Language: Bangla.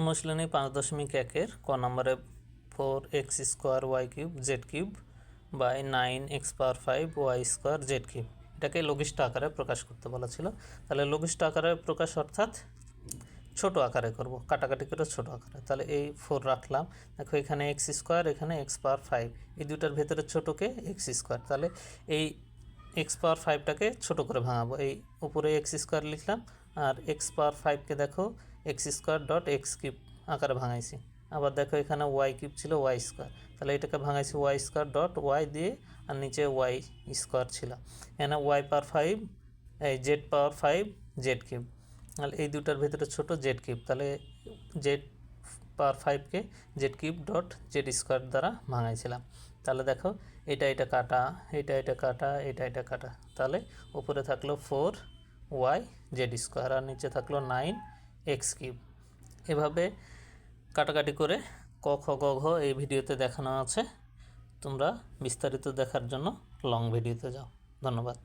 অনুশীলনী পাঁচ দশমিক একের ক নম্বরে four x square y cube z cube by nine x power five y square z cube. এটাকে লঘিষ্ঠ আকারে প্রকাশ করতে বলা ছিল তাহলে লঘিষ্ঠ আকারে প্রকাশ অর্থাৎ ছোট আকারে করব, কাটাকাটি করে ছোট আকারে। তাহলে এই ফোর রাখলাম। দেখো এখানে এক্স স্কোয়ার, এখানে এক্স পাওয়ার ফাইভ। এই দুটার ভেতরে ছোটোকে এক্স স্কোয়ার। তাহলে এই এক্স পাওয়ার ফাইভটাকে ছোটো করে ভাঙাবো। এই উপরে এক্স স্কোয়ার লিখলাম, আর এক্স পাওয়ার ফাইভকে দেখো x square dot x cube আকারে ভাঙাইছি। আবার দেখো এখানে ওয়াই কিউব ছিল ওয়াই স্কোয়ার। তাহলে এটাকে ভাঙাইছি ওয়াই স্কোয়ার ডট ওয়াই দিয়ে আর নিচে ওয়াই স্কোয়ার ছিল। এখানে ওয়াই পাওয়ার ফাইভ, এই z power five, z cube. তাহলে এই দুটার ভেতরে ছোট জেড কিউব। তাহলে Z power ফাইভকে z cube dot z square দ্বারা ভাঙাইছিলাম। তাহলে দেখো এটা এটা কাটা, এটা এটা কাটা, এটা এটা কাটা। তাহলে উপরে থাকল ফোর ওয়াই জেড স্কোয়ার আর নিচে থাকল নাইন এক্স কিউব এভাবে কাটাকাটি করে ক, খ, গ, ঘ এই ভিডিওতে দেখানো আছে। তোমরা বিস্তারিত দেখার জন্য লং ভিডিওতে যাও। ধন্যবাদ।